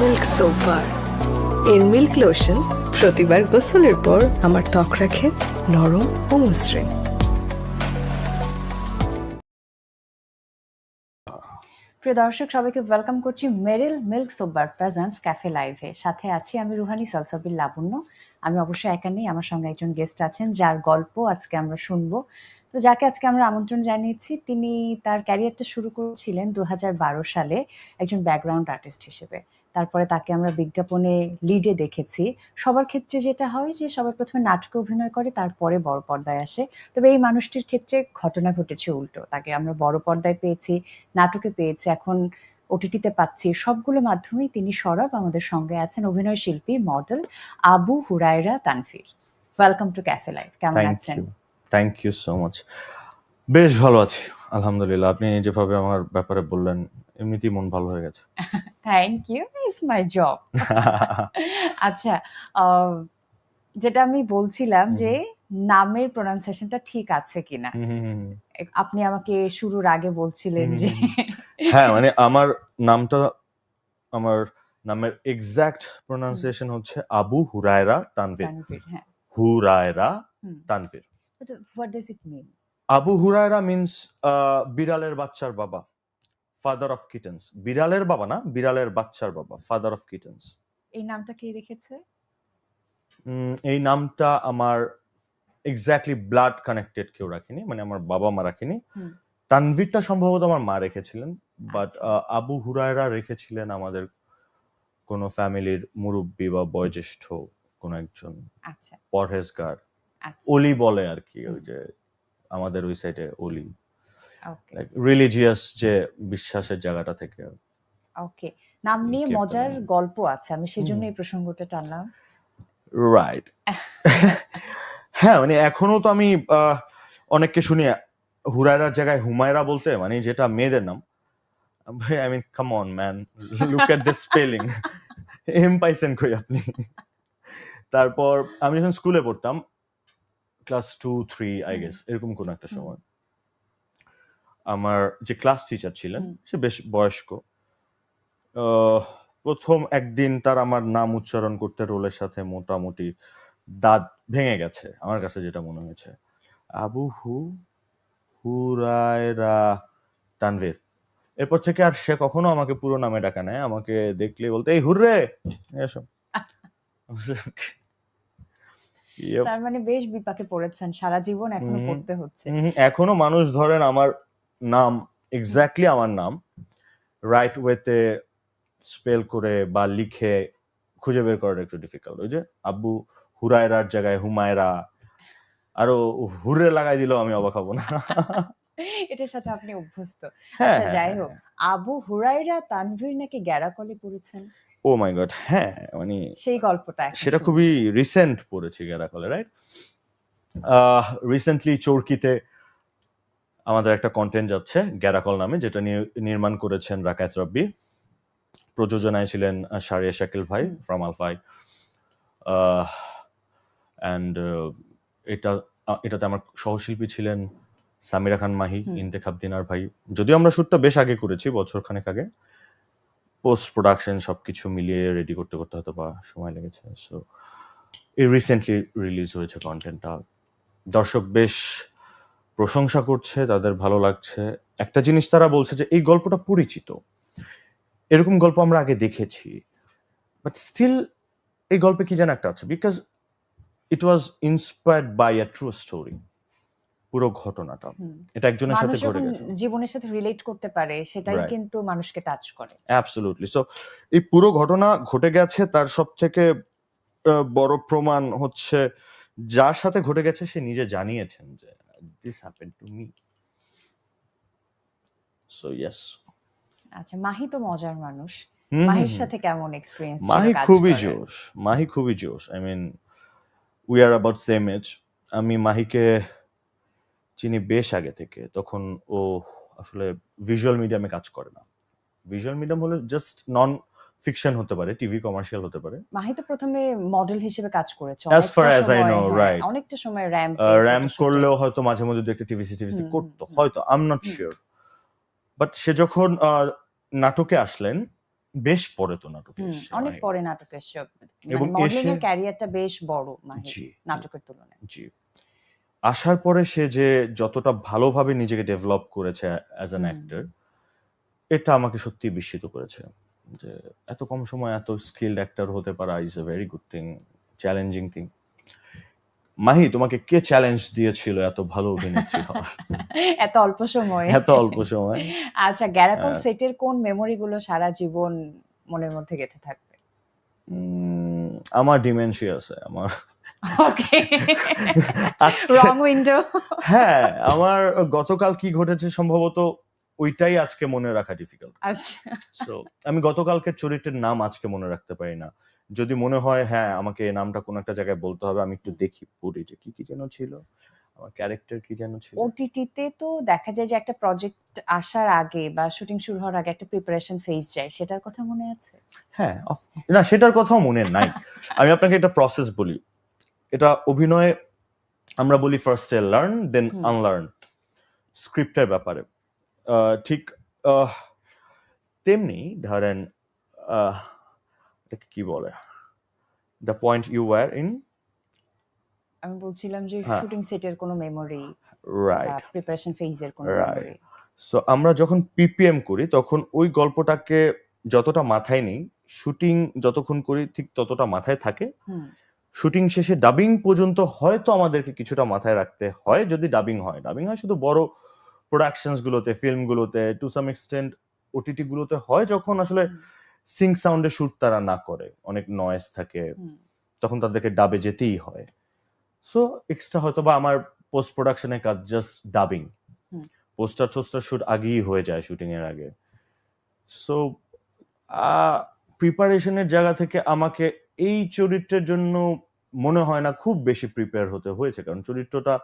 Milk soap bar এর milk lotion প্রতিবার গোসলের পর আমার ত্বক রাখে নরম ও মসৃণ প্রিয় দর্শক, সবাইকে ওয়েলকাম করছি মেরিল মিল্ক সোবার প্রেজেন্স ক্যাফে লাইভে সাথে আছি আমি রুহানি সালসাবির লাবণ্য। আমি অবশ্যই একা নেই, আমার সঙ্গে একজন গেস্ট আছেন, যার গল্প আজকে আমরা শুনব। তো যাকে আজকে আমরা আমন্ত্রণ জানিয়েছি তিনি তার ক্যারিয়ারটা শুরু করেছিলেন দু হাজার বারো সালে একজন ব্যাকগ্রাউন্ড আর্টিস্ট হিসেবে। তারপরে তাকে আমরা বিজ্ঞাপনে লিডে দেখেছি। সবার ক্ষেত্রে যেটা হয় যে সবার প্রথমে নাটকে অভিনয় করে তারপরে বড় পর্দায় আসে। তবে এই মানুষটির ক্ষেত্রে ঘটনা ঘটেছে উল্টো। তাকে আমরা বড় পর্দায় পেয়েছি নাটকে পেয়েছি এখন ওটিটিতে পাচ্ছি। সবগুলো মাধ্যমেই তিনি সরব আমাদের সঙ্গে আছেন অভিনয় শিল্পী model Abu Hurairah Tanvir welcome to cafe live কেমন আছেন? থ্যাংক ইউ সো মাচ বেশ ভালো আছি আলহামদুলিল্লাহ। আপনি যেভাবে আমার ব্যাপারে বললেন এমনিতেই মন ভালো হয়ে গেছে। Thank you it's my job আচ্ছা যেটা আমি বলছিলাম যে নামের প্রোনাউন্সিয়েশনটা ঠিক আছে কিনা। আপনি আমাকে শুরুর আগে বলছিলেন যে হ্যাঁ মানে আমার নামটা আমার নামের এক্সাক্ট প্রোনাউন্সিয়েশন হচ্ছে আবু হুরায়রা তানভীর। তানভীর হ্যাঁ। হুরায়রা হুম। Tanvir what does it mean Abu Hurairah means বিড়ালের বাচ্চার বাবা ফাদার অফ কিটেন্স বিড়ালের বাবা না বিড়ালের বাচ্চার বাবা ফাদার অফ কিটেন্স এই নামটা কে রেখেছে? এই নামটা আমার এক্স্যাক্টলি ব্লাড কানেক্টেড কেউ রাখেনি মানে আমার বাবা মা রাখেনি। তানভীরটা সম্ভবত আমার মা রেখেছিলেন বাট আচ্ছা। আবু হুরায়রা রেখেছিলেন আমাদের কোনো ফ্যামিলির মুরব্বী বা বয়োজ্যেষ্ঠ কোনো একজন আচ্ছা। পরহেজগার। অলি বলে আর কি ওই যে আমাদের ওই সাইডে অলি রিলিজিয়াস যে বিশ্বাসের জায়গাটা থেকে। ওকে নাম নিয়ে মজার গল্প আছে আমি সেই জন্য এই প্রসঙ্গটা টানলাম। রাইট হ্যাঁ মানে এখনও তো আমি অনেককে শুনি হুরায়রার জায়গায় হুমায়রা বলতে মানে যেটা মেয়েদের নাম। I mean come on man look at the spelling M পাইছেন কই আপনি? তারপর আমি যখন স্কুলে পড়তাম class two three I guess এরকম কোন একটা সময়। আমার যে ক্লাস টিচার ছিলেন সে বেশ বয়স্ক। প্রথম একদিন তার আমার নাম উচ্চারণ করতে রোলের সাথে মোটামুটি দাঁত ভেঙে গেছে আমার কাছে যেটা মনে হয়েছে। আবু হু হুরায়রা তানভীর। এরপর থেকে আর সে কখনো আমাকে পুরো নামে ডাকা নেয় আমাকে দেখলে বলতে এই হুররে এসো। Yep. তার মানে বেশ বিপাকে পড়েছেন সারা জীবন এখনও পড়তে হচ্ছে। এখনও মানুষ ধরেন আমার নাম এক্স্যাক্টলি আমার নাম রাইট ওয়েতে স্পেল করে বা লিখে খুঁজে বের করাটা একটু ডিফিকাল্ট ওই যে আব্বু হুরায়রার জায়গায় হুমায়রা আরও হুরে লাগাই দিলেও আমি অবাক হব না। এটার সাথে আপনি অভ্যস্ত। হ্যাঁ আচ্ছা যাই হোক আবু হুরাইরা তানভীর নাকি গ্যারাকলে পড়েছেন? ও মাই গড হ্যাঁ মানে সেই গল্পটা সেটা খুবই রিসেন্ট পড়েছি গেরাকলে রাইট রিসেন্টলি চরকিতে আমাদের একটা কন্টেন্ট যাচ্ছে গ্যারাকল নামে যেটা নির্মাণ করেছেন রাকাত রব্বি। প্রযোজনায় ছিলেন শারিয়া শাকিল ভাই ফ্রম আলফাই অ্যান্ড এটা এটাতে আমার সহশিল্পী ছিলেন সামিরা খান মাহি। ইন্তেখাব দিনার ভাই। যদিও আমরা শ্যুটটা বেশ আগে করেছি বছর খানেক আগে। পোস্ট প্রোডাকশন সবকিছু মিলিয়ে রেডি করতে করতে হয়তো বা সময় লেগেছে। সো এই রিসেন্টলি রিলিজ হয়েছে কন্টেন্টটা দর্শক বেশ প্রশংসা করছে, তাদের ভালো লাগছে। একটা জিনিস তারা বলছে যে, এই গল্পটা পরিচিত। এরকম গল্প আমরা আগে দেখেছি। বাট স্টিল এই গল্পে কি যেন একটা আছে। Because it was inspired by a true story পুরো ঘটনাটা। এটা একজনের সাথে ঘটে গেছে। জীবনের সাথে রিলেট করতে পারে সেটাই কিন্তু মানুষকে টাচ করে। অ্যাবসলুটলি সো এই পুরো ঘটনা ঘটে গেছে তার সব থেকে বড় প্রমাণ হচ্ছে যার সাথে ঘটে গেছে সে নিজে জানিয়েছেন যে this happen to me so yes আচ্ছা মাহি তো মজার মানুষ। মাহির সাথে কেমন এক্সপিরিয়েন্স মাহি খুবই জোশ। মাহি খুবই জোশ। I mean we are about same age আমি মাহিকে চিনি বেশ আগে থেকে তখন ও আসলে ভিজুয়াল মিডিয়ামে কাজ করে না। ভিজুয়াল মিডিয়াম হলো জাস্ট নন ফিকশন হতে পারে টিভি কমার্শিয়াল হতে পারে। মাহি তো প্রথমে মডেল হিসেবে কাজ করেছে as I সময়, know, হ্যাঁ, right. অনেকটা সময় র্যাম্প র্যাম করলেও হয়তো মাঝে মধ্যে একটা টিভিসি টিভিসি হুম, করতো হয়তো I am not sure but সে যখন আহ, নাটকে আসলেন বেশ পরে তো নাটকে অনেক পরে নাটকের সব এবং মডেলিং এর ক্যারিয়ারটা বেশ বড় মাহি নাটকের তুলনায়। জি। আসার পরে সে যে যতটা ভালোভাবে নিজেকে ডেভেলপ করেছে অ্যাজ অ্যান। অ্যাক্টর এটা আমাকে সত্যি বিস্মিত করেছে যে এত কম সময় এত স্কিল্ড অ্যাক্টর হতে পারা is a very good thing challenging thing Mahi তোমাকে কে চ্যালেঞ্জ দিয়েছিল এত ভালো অভিনেত্রী এত অল্প সময়। এত অল্প সময়। আচ্ছা গ্যারাকল হ্যাঁ। সেটের কোন মেমোরি গুলো সারা জীবন মনের মধ্যে গেঁথে থাকবে? আমার ডিমেনশিয়া আছে আমার ওকে রং উইন্ডো হ্যাঁ আমার গতকাল কি ঘটেছে সম্ভবত ওইটাই আজকে মনে রাখা ডিফিকাল্ট আচ্ছা। সো আমি গতকালকের চরিত্রের নাম আজকে মনে রাখতে পারি না। যদি মনে হয় হ্যাঁ আমাকে নামটা কোন একটা জায়গায় বলতে হবে আমি একটু দেখি পড়ি যে কি কি যেন ছিল। আমার ক্যারেক্টার কি যেন ছিল। ওটিটিতে তো দেখা যায় যে একটা প্রজেক্ট আসার আগে বা শুটিং শুরু হওয়ার আগে একটা প্রিপারেশন ফেজ যায়। সেটার কথা মনে আছে? হ্যাঁ না সেটার কথাও মনে নাই। আমি আপনাকে একটা প্রসেস বলি। এটা অভিনয়ে আমরা বলি ফার্স্টে লার্ন দেন। আনলার্ন স্ক্রিপ্টের ব্যাপারে। ঠিক তেমনি ধরেন কি বলে? The point you were in আমি বলছিলাম যে হ্যাঁ। শুটিং সেটের কোনো মেমোরি রাইট প্রিপারেশন ফেজের কোনো. মেমোরি সো আমরা যখন পিপিএম করি তখন ওই গল্পটাকে যতটা মাথায় নেই শুটিং যতক্ষণ করি ঠিক ততটা মাথায় থাকে। হুম। শুটিং শেষে ডাবিং পর্যন্ত হয়তো আমাদেরকে কিছুটা মাথায় রাখতে হয় যদি ডাবিং হয়। ডাবিং হয় শুধু বড় প্রোডাকশনস গুলোতে ফিল্মগুলোতে টু সাম এক্সটেন্ট ওটিটি গুলোতে হয় যখন আসলে সিং সাউন্ডে শুট তারা না করে অনেক নয়েজ থাকে তখন তাদেরকে ডাবে যেতেই হয়। সো এক্সট্রা হয়তো বা আমার পোস্ট প্রোডাকশনের কাজ just dubbing poster toaster shoot আগেই হয়ে যায় শুটিং এর আগে। সো প্রিপারেশনের জায়গা থেকে আমাকে এই চরিত্রের জন্য মনে হয় না খুব বেশি প্রিপেয়ার হতে হয়েছে। কারণ চরিত্রটা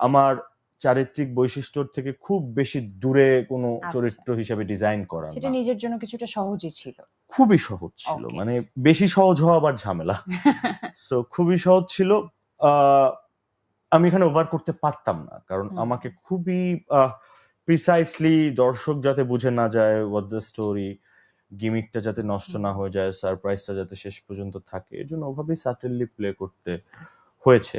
আমার চারিত্রিক বৈশিষ্ট্যর থেকে খুব বেশি দূরে কোনো আচ্ছা। চরিত্র হিসেবে ডিজাইন করা সেটা নিজের জন্য কিছুটা সহজই ছিল। খুবই সহজ ছিল। মানে বেশি সহজ হওয়া আবার ঝামেলা। সো খুবই সহজ ছিল। আহ, আমি এখানে ওভার করতে পারতাম না। কারণ আমাকে খুবই প্রিসাইসলি দর্শক যাতে বুঝে না যায় ওয়াট দ্য স্টোরি গিমিকটা যাতে নষ্ট না হয়ে যায় সারপ্রাইজটা যাতে শেষ পর্যন্ত থাকে এর জন্য ওভাবেই সাটেললি প্লে করতে হয়েছে।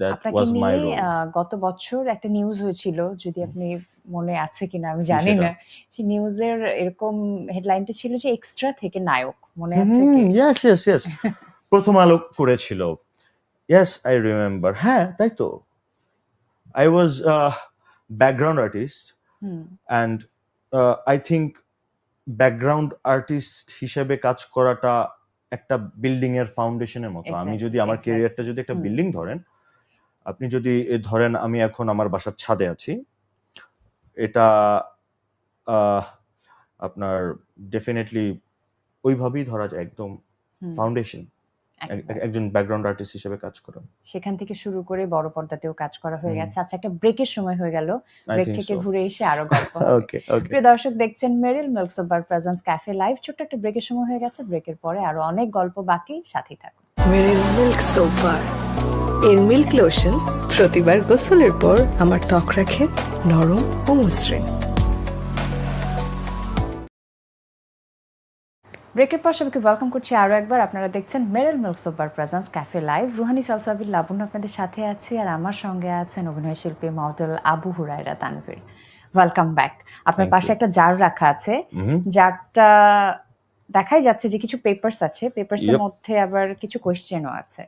দ্যাট ওয়াজ মাই রোল গত বছর একটা নিউজ হয়েছিল যদি আপনি মনে আছে কিনা আমি জানি না। সেই নিউজের এরকম হেডলাইনটা ছিল যে এক্সট্রা থেকে নায়ক মনে আছে কি? ইয়েস ইয়েস ইয়েস প্রথম আলো করেছিল। ইয়েস আই রিমেম্বার হ্যাঁ তাই তো। I was background artist and I think background artist হিসেবে কাজ করাটা একটা বিল্ডিং এর ফাউন্ডেশনের মতো। আমি যদি আমার কেরিয়ারটা ক্যারিয়ারটা যদি একটা বিল্ডিং ধরেন আপনি যদি ধরেন আমি এখন আমার বাসার ছাদে আছি এটা আপনার ডেফিনেটলি ওইভাবেই ধরা যায় একদম ফাউন্ডেশন। একজন ব্যাকগ্রাউন্ড আর্টিস্ট হিসেবে কাজ করা। সেখান থেকে শুরু করে বড় পর্দাতেও কাজ করা হয়ে গেছে। আচ্ছা একটা ব্রেকের সময় হয়ে গেল। ব্রেক থেকে ঘুরে এসে আরও গল্প ওকে ওকে প্রিয় দর্শক দেখছেন Meril milks of bar presents cafe live ছোট্ট একটা ব্রেকের সময় হয়ে গেছে। ব্রেকের পরে আরও অনেক গল্প বাকি। সাথেই থাকুন। মেরিল মিল্ক সোপ বার এর মিল্ক লোশন প্রতিবার গোসলের পর আমার ত্বক রাখে নরম ও মসৃণ। ব্রেকের পর সবাইকে ওয়েলকাম করছি আরও একবার। আপনারা দেখছেন Meril milks of bar presents cafe live Ruhani Salsabir Labonno আপনাদের সাথে আছি আর আমার সঙ্গে আছেন অভিনয় শিল্পী model Abu Hurairah Tanvir. Welcome back আপনার পাশে একটা জার রাখা আছে। জারটা দেখাই যাচ্ছে যে কিছু পেপারস আছে। পেপারস এর মধ্যে আবার কিছু কোয়েশ্চেনও আছে।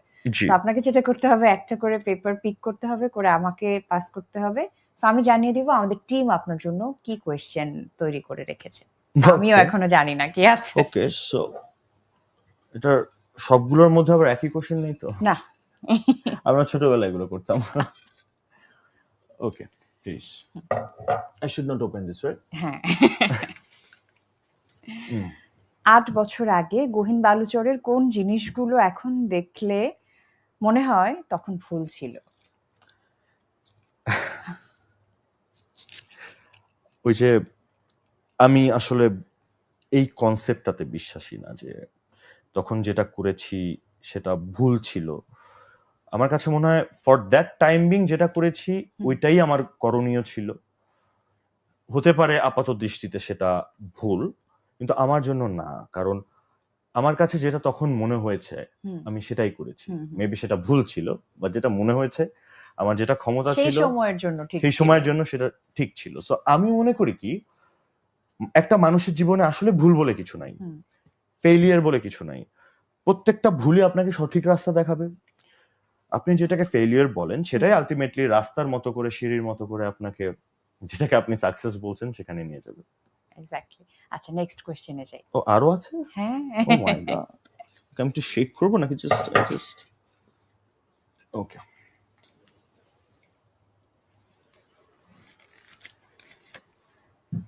আপনাকে যেটা করতে হবে একটা করে পেপার পিক করতে হবে করে আমাকে পাস করতে হবে। আমি জানিয়ে দিব আমাদের টিম আপনার জন্য কি কোয়েশ্চেন তৈরি করে রেখেছে। আমিও Okay. এখনও জানি না কি আছে। ওকে সো এটার সবগুলোর মধ্যে আবার একই কোশ্চেন নেই তো? না। আমরা ছোটবেলায় এগুলো করতাম। Okay please I should not open this right হ্যাঁ। আট বছর আগে গহীন বালুচরের কোন জিনিসগুলো এখন দেখলে মনে হয় তখন ভুল ছিল? ওই যে আমি আসলে এই কনসেপ্টটাতে বিশ্বাসী না যে তখন যেটা করেছি সেটা ভুল ছিল। আমার কাছে মনে হয় ফর দ্যাট টাইম বিং যেটা করেছি ওইটাই আমার করণীয় ছিল। হতে পারে আপাত দৃষ্টিতে সেটা ভুল কিন্তু আমার জন্য না কারণ আমার কাছে যেটা তখন মনে হয়েছে আমি সেটাই করেছি। মেবি সেটা ভুল ছিল বা যেটা মনে হয়েছে আমার যেটা ক্ষমতা সেই ছিল সময়ের জন্য ঠিক সেই সময়ের জন্য সেটা ঠিক ছিল। সো আমি মনে করি কি একটা মানুষের জীবনে আসলে ভুল বলে কিছু নাই। ফেলিয়ার বলে কিছু নাই। প্রত্যেকটা ভুলে আপনাকে সঠিক রাস্তা দেখাবে। আপনি যেটাকে ফেলিয়ার বলেন সেটাই আলটিমেটলি রাস্তার মতো করে সিঁড়ির মতো করে আপনাকে যেটাকে আপনি সাকসেস বলছেন সেখানে নিয়ে যাবে। এক্স্যাক্টলি আচ্ছা নেক্সট কোশ্চেনে যাই। ও আরও আছে? হ্যাঁ। ও মাই গড আমি একটু শেক করব নাকি? জাস্ট জাস্ট ওকে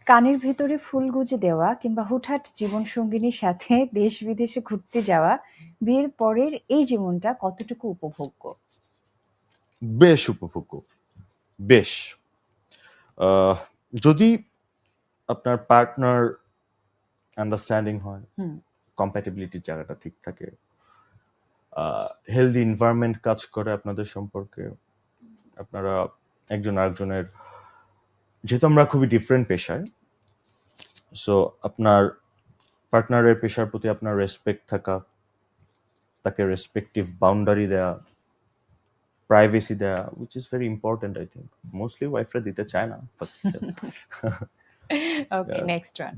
কানের ভেতরে ফুল গুজে দেওয়া কিংবা হুটহাট জীবন সঙ্গিনীর সাথে দেশ বিদেশে ঘুরতে যাওয়া বিয়ের পরের এই জীবনটা কতটুকু উপভোগ্য? বেশ উপভোগ্য। বেশ। যদি আপনার পার্টনার আন্ডারস্ট্যান্ডিং হয়। কম্প্যাটিবিলিটির জায়গাটা ঠিক থাকে হেলদি এনভায়রনমেন্ট কাজ করে আপনাদের সম্পর্কে আপনারা একজন আরেকজনের যেহেতু আমরা খুবই ডিফারেন্ট পেশায় সো আপনার পার্টনারের পেশার প্রতি আপনার রেসপেক্ট থাকা তাকে রেসপেক্টিভ বাউন্ডারি দেয়া প্রাইভেসি দেয়া which is very important I think mostly ওয়াইফরা দিতে চায় না but okay Yeah. Next one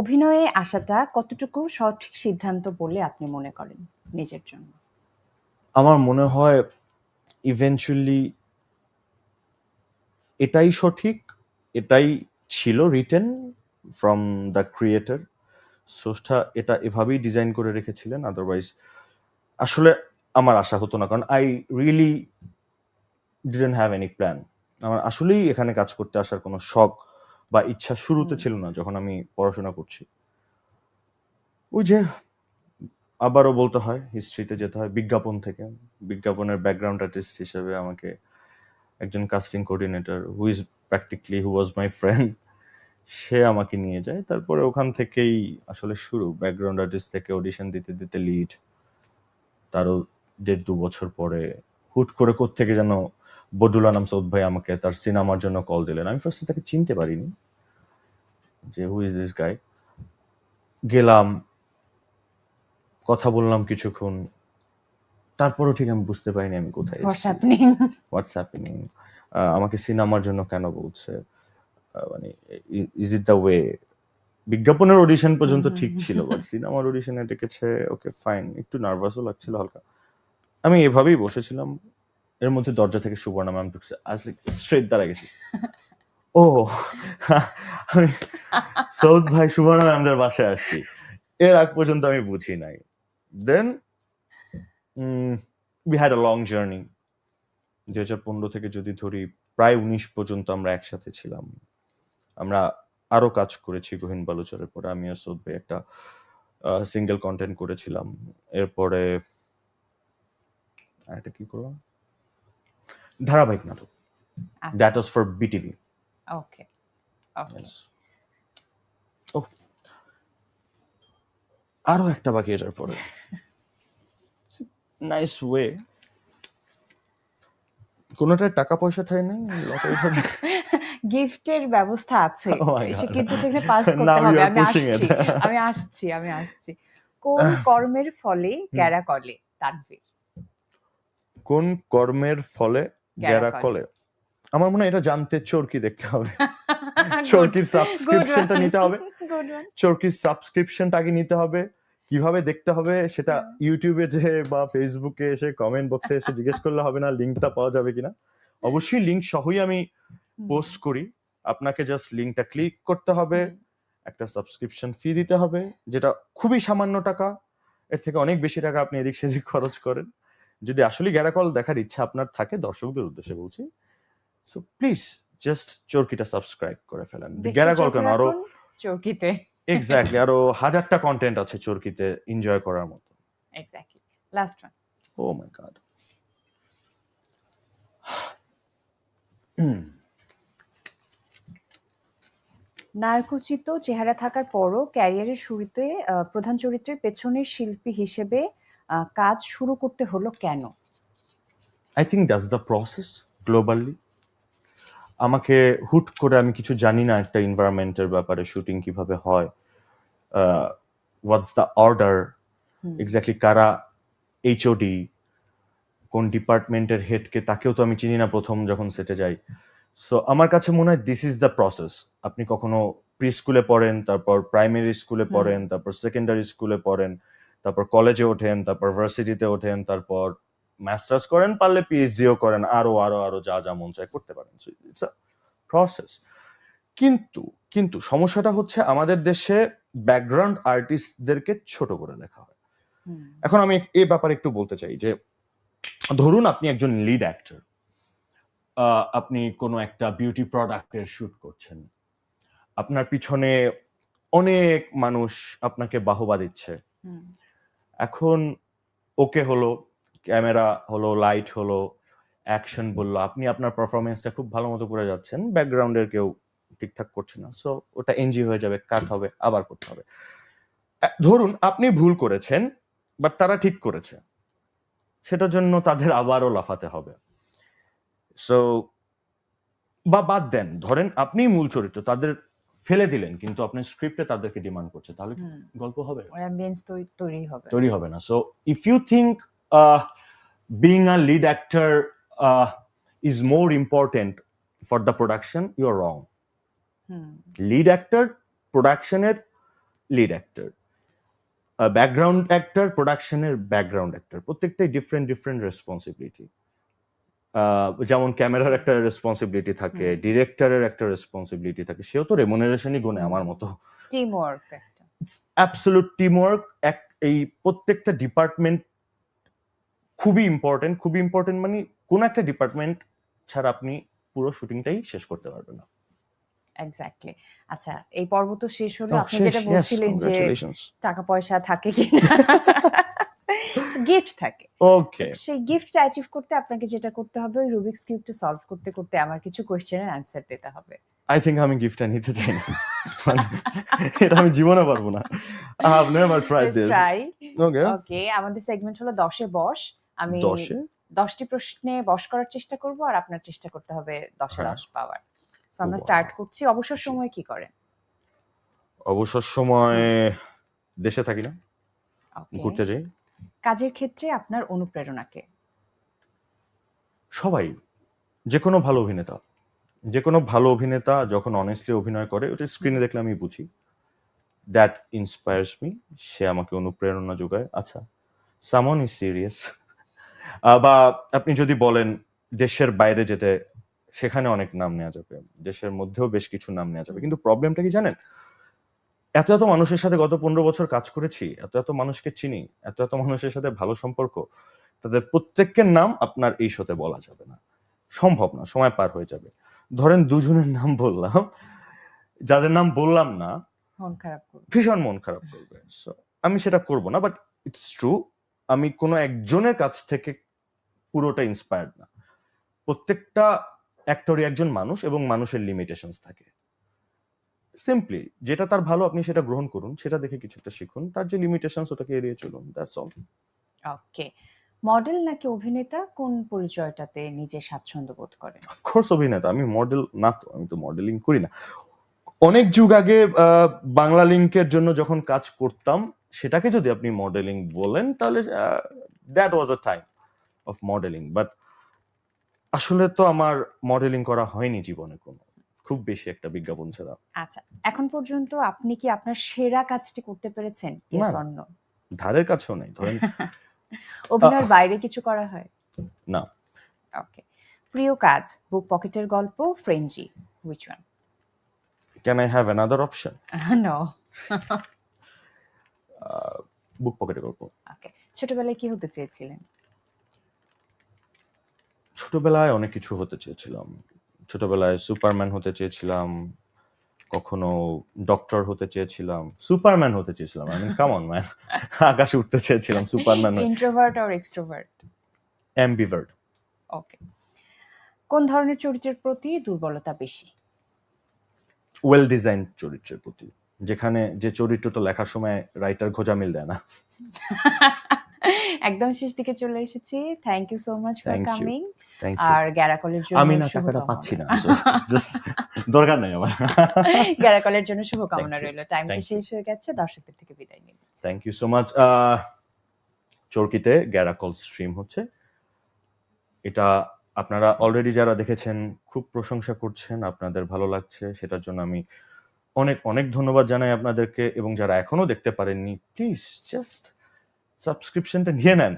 অভিনয়ে আসাটা কতটুকু সঠিক সিদ্ধান্ত বলে আপনি মনে করেন নিজের জন্য? আমার মনে হয় ইভেনচুয়ালি এটাই সঠিক, এটাই ছিল রিটেন ফ্রম দ্য ক্রিয়েটার স্রষ্টা এটা এভাবেই ডিজাইন করে রেখেছিলেন আদারওয়াইজ আসলে আমার আশা হতো না, কারণ I really didn't have any plan আমার আসলেই এখানে কাজ করতে আসার কোনো শখ বা ইচ্ছা শুরুতে ছিল না যখন আমি পড়াশোনা করছি। ওই যে আবারও বলতে হয় হিস্ট্রিতে যেতে হয় বিজ্ঞাপন থেকে। বিজ্ঞাপনের ব্যাকগ্রাউন্ড আর্টিস্ট হিসেবে আমাকে একজন casting coordinator who is practically who was my friend সে আমাকে নিয়ে যায়। তারপরে ওখান থেকেই আসলে শুরু। ব্যাকগ্রাউন্ড আর্টিস্ট থেকে অডিশন দিতে দিতে লিড তারও দেড় দু বছর পরে হুট করে থেকে যেন বদুল আনাম সৌদ ভাই আমাকে তার সিনেমার জন্য কল দিলেন। আমি ফার্স্টে তাকে চিনতে পারিনি যে হু ইজ দিস গাই গেলাম কথা বললাম কিছুক্ষণ তারপরও ঠিক আমি বুঝতে পারিনি আমি কোথায় হোয়াটস। হ্যাপেনিং আমাকে সিনেমার জন্য কেন বলছে? মানে ইজ ইট দ্য ওয়ে বিজ্ঞাপনের অডিশন পর্যন্ত ঠিক ছিল বাট সিনেমার অডিশনে ডেকেছে ওকে ফাইন একটু নার্ভাসও লাগছিল হালকা। আমি এভাবেই বসেছিলাম এর মধ্যে দরজা থেকে সুবর্ণা ম্যাম ঢুকছে। লাইক স্ট্রেট দাঁড়া গেছি। ও সৌদ ভাই, সুবর্ণা ম্যামদের বাসায় আসছি। এর আগ পর্যন্ত আমি বুঝি নাই। Then we had a long journey দুই হাজার পনেরো থেকে যদি ধরি, প্রায় উনিশ পর্যন্ত আমরা একসাথে ছিলাম। আমরা আরও কাজ করেছি গহীন বালুচরের পরে। আমি আর সৌদ ভাই একটা সিঙ্গেল কন্টেন্ট করেছিলাম। এরপরে, আর একটা কি করলাম? ধারাবাহিক নাটক। That was for BTV okay okay ও আরও একটা বাকি এটার পরে। নাইস ওয়ে কোনোটায় টাকা পয়সা ঠাই নাই। গিফটের ব্যবস্থা আছে। Oh কিন্তু সেখানে পাস করতে হবে। আমি আসছি। আমি আসছি আমি আসছি। কোন কর্মের ফলে গ্যারা কলে কোন কর্মের ফলে গ্যারা কলে। আমার মনে হয় এটা জানতে চোরকি দেখতে হবে। চোরকির সাবস্ক্রিপশনটা নিতে হবে। চোরকির সাবস্ক্রিপশনটা আগে নিতে হবে। কীভাবে দেখতে হবে সেটা ইউটিউবে যে বা ফেসবুকে এসে কমেন্ট বক্সে এসে জিজ্ঞেস করলে হবে না লিঙ্কটা পাওয়া যাবে কিনা। অবশ্যই লিঙ্ক সহই আমি পোস্ট করি। আপনাকে জাস্ট লিঙ্কটা ক্লিক করতে হবে। একটা সাবস্ক্রিপশন ফি দিতে হবে যেটা খুবই সামান্য টাকা। এর থেকে অনেক বেশি টাকা আপনি এদিক সেদিক খরচ করেন। যদি আসলে গ্যারাকল দেখার ইচ্ছা আপনার থাকে দর্শকদের উদ্দেশ্যে বলছি সো প্লিজ জাস্ট চোরকিটা সাবস্ক্রাইব করে ফেলেন। গ্যারাকল কেন? আরও চৌকিতে এক্স্যাক্টলি আরও হাজারটা কন্টেন্ট আছে চোরকিতে এনজয় করার মতো। Exactly last one oh my god নায়কোচিত চেহারা থাকার পরও ক্যারিয়ারের শুরুতে প্রধান চরিত্রের পেছনের শিল্পী হিসেবে কাজ শুরু করতে হলো কেন? I think that's the process globally আমাকে হুট করে আমি কিছু জানি না একটা এনভায়রনমেন্টের ব্যাপারে শুটিং কীভাবে হয় হোয়াটস দ্য অর্ডার এক্স্যাক্টলি কারা এইচওডি কোন ডিপার্টমেন্টের হেডকে তাকেও তো আমি চিনি না প্রথম যখন সেটে যাই। সো আমার কাছে মনে হয় দিস ইজ দ্য প্রসেস আপনি কখনো প্রি স্কুলে পড়েন তারপর প্রাইমারি স্কুলে পড়েন তারপর সেকেন্ডারি স্কুলে পড়েন তারপর কলেজে ওঠেন তারপর ভার্সিটিতে ওঠেন তারপর মাস্টার্স করেন পারলে পিএইচডিও করেন আরও আরও আরও যা যা মন চায় করতে পারেন। ইটস আ প্রসেস কিন্তু কিন্তু সমস্যাটা হচ্ছে আমাদের দেশে ব্যাকগ্রাউন্ড আর্টিস্টদেরকে ছোট করে দেখা হয়। এখন আমি এ ব্যাপারে একটু বলতে চাই যে ধরুন আপনি একজন লিড অ্যাক্টর আপনি কোনো একটা বিউটি প্রোডাক্টের শুট করছেন। আপনার পিছনে অনেক মানুষ আপনাকে বাহবা দিচ্ছে। এখন ওকে হলো, ক্যামেরা হলো লাইট হলো অ্যাকশন বলল, আপনি আপনার পারফরমেন্সটা খুব ভালো মতো করে যাচ্ছেন ব্যাকগ্রাউন্ডের কেউ ঠিকঠাক করছে না। সো ওটা এনজি হয়ে যাবে কাট হবে, আবার করতে হবে। ধরুন আপনি ভুল করেছেন বাট তারা ঠিক করেছে। সেটার জন্য তাদের আবারও লাফাতে হবে। সো বা বাদ দেন, ধরেন আপনি মূল চরিত্র, তাদের ফেলে দিলেন কিন্তু আপনার স্ক্রিপ্টে তাদেরকে ডিমান্ড করছে। তাহলে। গল্প হবে? অ্যাম্বিয়েন্স তৈরি হবে। তৈরি হবে না। So if you think being a lead actor is more important for the production you are wrong lead actor প্রোডাকশনের লিড অ্যাক্টর ব্যাকগ্রাউন্ড অ্যাক্টর প্রোডাকশনের ব্যাকগ্রাউন্ড অ্যাক্টর প্রত্যেকটাই ডিফারেন্ট ডিফারেন্ট রেসপন্সিবিলিটি যেমন ক্যামেরার একটা রেসপন্সিবিলিটি থাকে ডিরেক্টরের একটা রেসপন্সিবিলিটি থাকে সেও তো রেমুনারেশনই হুম। আমার মতো। টিম ওয়ার্ক একটা। অ্যাবসলুট টিমওয়ার্ক এক এই প্রত্যেকটা ডিপার্টমেন্ট খুবই ইম্পর্টেন্ট খুবই ইম্পর্টেন্ট মানে কোন একটা ডিপার্টমেন্ট ছাড়া আপনি পুরো শুটিংটাই শেষ করতে পারবেন না। এক্স্যাক্টলি আচ্ছা এই পর্ব তো শেষ হলো। আপনি যেটা বলছিলেন যে টাকা পয়সা থাকে কিনা। গিফট থাকে। ওকে সেই গিফটটা অ্যাচিভ করতে আপনাকে যেটা করতে হবে ওই রুবিক্স কিউবটা সলভ করতে করতে আমার কিছু কোশ্চেনের অ্যান্সার দিতে হবে। আই থিঙ্ক আমি গিফটটা নিতে চাই। না মানে, এটা আমি জীবনে পারব না। I have never tried this try okay okay আমাদের সেগমেন্ট হলো দশে বস। আমি দশে। দশটি প্রশ্নে বস করার চেষ্টা করব আর আপনার চেষ্টা করতে হবে দশে হ্যাঁ। দশ পাওয়ার। সো আমরা স্টার্ট করছি। অবসর সময় কি করেন? অবসর সময় দেশে থাকি না। ঘুরতে যাই। কাজের ক্ষেত্রে আপনার অনুপ্রেরণাকে? সবাই যে কোনো ভালো অভিনেতা। যে কোনো ভালো অভিনেতা যখন অনেস্টলি অভিনয় করে, ওটা স্ক্রিনে দেখলে আমি বুঝি। দ্যাট ইন্সপায়ার্স মি সে আমাকে অনুপ্রেরণা যোগায়। আচ্ছা সামন ইজ সিরিয়াস বা আপনি যদি বলেন, দেশের বাইরে যেতে, সেখানে অনেক নাম নেওয়া যাবে। দেশের মধ্যেও বেশ কিছু নাম নেওয়া যাবে। কিন্তু প্রবলেমটা কি জানেন? এত এত মানুষের সাথে গত পনেরো বছর কাজ করেছি এত এত মানুষকে চিনি এত এত মানুষের সাথে ভালো সম্পর্ক তাদের প্রত্যেকের নাম আপনার এই শোতে বলা যাবে না। সম্ভব না সময় পার হয়ে যাবে। ধরেন দুজনের নাম বললাম যাদের নাম বললাম না মন খারাপ করবে। ভীষণ মন খারাপ করবে। আমি সেটা করব না বাট ইটস ট্রু আমি কোনো একজনের কাছ থেকে পুরোটা ইন্সপায়ার্ড না। প্রত্যেকটা অ্যাক্টরই একজন মানুষ এবং মানুষের লিমিটেশনস থাকে। সিম্পলি যেটা তার ভালো আপনি সেটা গ্রহণ করুন সেটা দেখে কিছু একটা শিখুন তার যে লিমিটেশনস ওটাকে এড়িয়ে চলুন দ্যাটস অল ওকে মডেল নাকি অভিনেতা? কোন পরিচয়টাতে নিজে স্বাচ্ছন্দ্য বোধ করেন? অফকোর্স অভিনেতা আমি মডেল না তো আমি তো মডেলিং করি না। অনেক যুগ আগে বাংলা লিঙ্কের জন্য যখন কাজ করতাম সেটাকে যদি আপনি মডেলিং বলেন তাহলে that was a time of modeling but আসলে তো আমার মডেলিং করা হয়নি জীবনে কোনো। খুব বেশি একটা বিজ্ঞাপন ছাড়া। আচ্ছা এখন পর্যন্ত আপনি কি আপনার সেরা কাজটি করতে পেরেছেন? ইয়েস অর নো ধারের কাছেও নেই। ধরেন অভিনয়ের বাইরে কিছু করা হয়? না। ওকে প্রিয় কাজ বুক পকেটের গল্প frenzy which one can I have another option no বুক পকেটে গল্প। ওকে ছোটবেলায় কি হতে চেয়েছিলেন? ছোটবেলায় অনেক কিছু হতে চেয়েছিলাম। ছোটবেলায় সুপারম্যান হতে চেয়েছিলাম কখনো ডক্টর হতে চেয়েছিলাম সুপারম্যান হতে চেয়েছিলাম আমি কামন ম্যান আকাশে উঠতে চেয়েছিলাম superman introvert or extrovert ambivert okay কোন ধরনের চরিত্রের প্রতি দুর্বলতা বেশি? ওয়েল ডিজাইন চরিত্রের প্রতি। যেখানে যে চরিত্রটা লেখার সময় রাইটার ঘোজামিল দেয় না। একদম শেষ দিকে চলে এসেছি। Thank you so much for coming আর গ্যারাকলের জন্য আমি না টাকাটা পাচ্ছি না জাস্ট দরকার নাই আমার। গ্যারাকলের জন্য শুভকামনা রইল। You. শেষ হয়ে গেছে দর্শকদের থেকে বিদায় নিন থ্যাংক ইউ সো মাচ চরকিতে গ্যারাকল স্ট্রিম হচ্ছে। এটা আপনারা অলরেডি যারা দেখেছেন খুব প্রশংসা করছেন আপনাদের ভালো লাগছে। সেটার জন্য আমি অনেক অনেক ধন্যবাদ জানাই আপনাদেরকে। এবং যারা এখনও দেখতে পারেননি প্লিজ জাস্ট সাবস্ক্রিপশনটা নিয়ে নেন।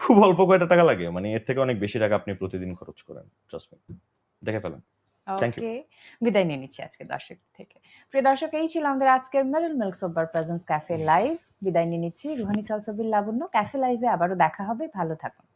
খুব অল্প কয়টা টাকা লাগে মানে এর থেকে অনেক বেশি টাকা আপনি প্রতিদিন খরচ করেন জাস্ট দেখে ফেলেন। ওকে বিদায় নিয়ে নিচ্ছি আজকে দর্শক থেকে। প্রিয় দর্শক, এই ছিল আমাদের আজকের Meril milk soap bar presents cafe live বিদায় নিয়ে নিচ্ছি রুহানি সালসবির লাবণ্য। ক্যাফে লাইভে আবারও দেখা হবে। ভালো থাকুন।